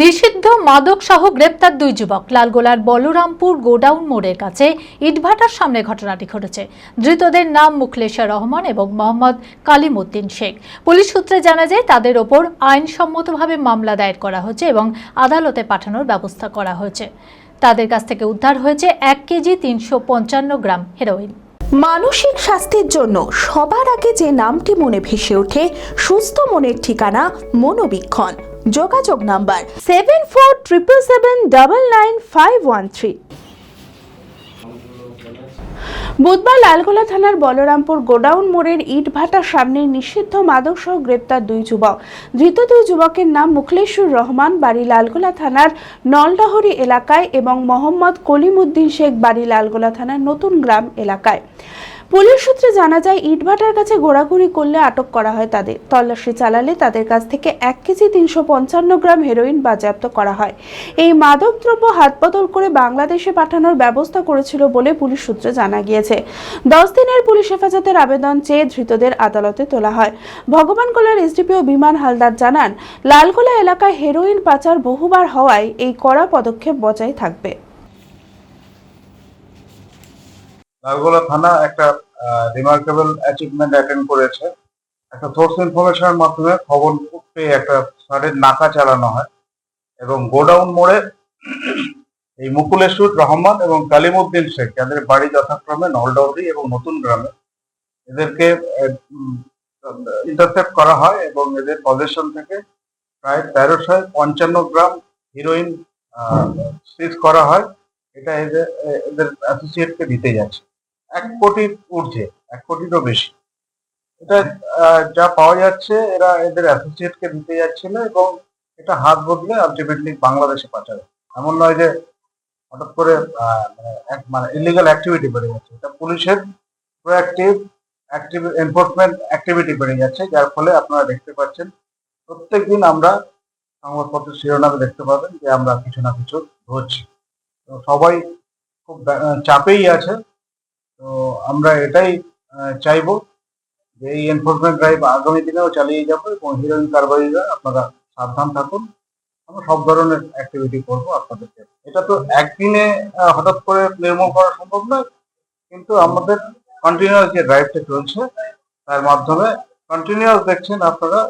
নিষিদ্ধ মাদক সহ গ্রেপ্তার দুই যুবক। লালগোলার বলরামপুর গোডাউন মোড়ের কাছে ইটভাটার সামনে ঘটনাটি ঘটেছে। ধৃতদের নাম মুখলেশা রহমান এবং মোহাম্মদ কালিমউদ্দিন শেখ। পুলিশ সূত্রে জানা যায়, তাদের ওপর আইনসম্মতভাবে মামলা দায়ের করা হয়েছে এবং আদালতে পাঠানোর ব্যবস্থা করা হয়েছে। তাদের কাছ থেকে উদ্ধার হয়েছে এক কেজি তিনশো পঞ্চান্ন গ্রাম হেরোইন। মানসিক স্বাস্থ্যের জন্য সবার আগে যে নামটি মনে ভেসে ওঠে, সুস্থ মনের ঠিকানা মনোবীক্ষণ। যোগাযোগ number seven four triple seven double nine five one three বুধবার লালগোলা থানার বলরামপুর গোডাউন মোড়ের ইটভাটার সামনে নিষিদ্ধ মাদকসহ গ্রেপ্তার দুই যুবক। ধৃত দুই যুবকের নাম মুখলেশুর রহমান, বাড়ি লালগোলা থানার নলডহরি এলাকায় এবং মোহাম্মদ কলিমুদ্দিন শেখ, বাড়ি লালগোলা থানার নতুন গ্রাম এলাকায়। পুলিশ সূত্রে জানা যায়, ইটভাটার কাছে ঘোরাঘুরি করলে আটক করা হয় তাদের। তল্লাশি চালালে তাদের কাছ থেকে এক কেজি তিনশো পঞ্চান্ন গ্রাম হেরোইন বাজেয়াপ্ত করা হয়। এই মাদকদ্রব্য হাতবদল করে বাংলাদেশে পাঠানোর ব্যবস্থা করেছিল বলে পুলিশ সূত্রে জানা গিয়েছে। দশ দিনের পুলিশ হেফাজতের আবেদন চেয়ে ধৃতদের আদালতে তোলা হয়। ভগবানগোলার এসডিপিও বিমান হালদার জানান, লালগোলা এলাকায় হেরোইন পাচার বহুবার হওয়ায় এই কড়া পদক্ষেপ বজায় থাকবে। লালগোলা থানা একটা রিমার্কেবল অ্যাচিভমেন্ট অ্যাটেন্ড করেছে। একটা সোর্স ইনফরমেশনের মাধ্যমে খবর পেয়ে একটা সারের নাকা চালানো হয়। এবং গোডাউন মোড়ে এই মুকুলেশ্বর রহমান এবং কালিমউদ্দিন শেখ, যাদের বাড়ি যথাক্রমে নলডহরি এবং নতুন গ্রামে, এদেরকে ইন্টারসেপ্ট করা হয় এবং এদের পজিশন থেকে প্রায় তেরোশো পঞ্চান্ন গ্রাম হিরোইন সিজ করা হয়। এটা এদের এদের অ্যাসোসিয়েটকে দিতে যাচ্ছে। এক কোটির ঊর্ধ্বে, এক কোটিরও বেশি। এটা যা পাওয়া যাচ্ছে, এরা এদের অ্যাসোসিয়েটকে দিতে যাচ্ছিল এবং এটা হাত বদলে আলটিমেটলি বাংলাদেশে পাঠাবে। এমন নয় যে হঠাৎ করে মানে এক- মানে ইলিগাল অ্যাক্টিভিটি বেড়ে যাচ্ছে। এটা পুলিশের প্রোঅ্যাক্টিভ অ্যাক্টিভ এনফোর্সমেন্ট অ্যাক্টিভিটি বেড়ে যাচ্ছে, যার ফলে আপনারা দেখতে পাচ্ছেন, প্রত্যেকদিন আমরা সংবাদপত্রের শিরোনামে দেখতে পাবেন যে আমরা কিছু না কিছু ধরছি। সবাই খুব চাপেই আছে। তো আমরা এটাই চাইব যে এই এনফোর্সমেন্ট ড্রাইভ আগামী দিনেও চালিয়ে যাব এবং হিরোইন কারবারিরা আপনারা সাবধান থাকুন। আমরা সব ধরনের অ্যাক্টিভিটি করব আপনাদেরকে। এটা তো একদিনে হঠাৎ করে নির্মূল করা সম্ভব নয়, কিন্তু আমাদের কন্টিনিউয়াস যে ড্রাইভটা চলছে, তার মাধ্যমে কন্টিনিউয়াস দেখছেন আপনারা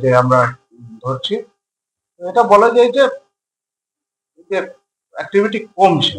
যে আমরা ধরছি। এটা বলা যায় যে অ্যাক্টিভিটি কমছে।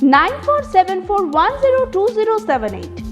9474102078.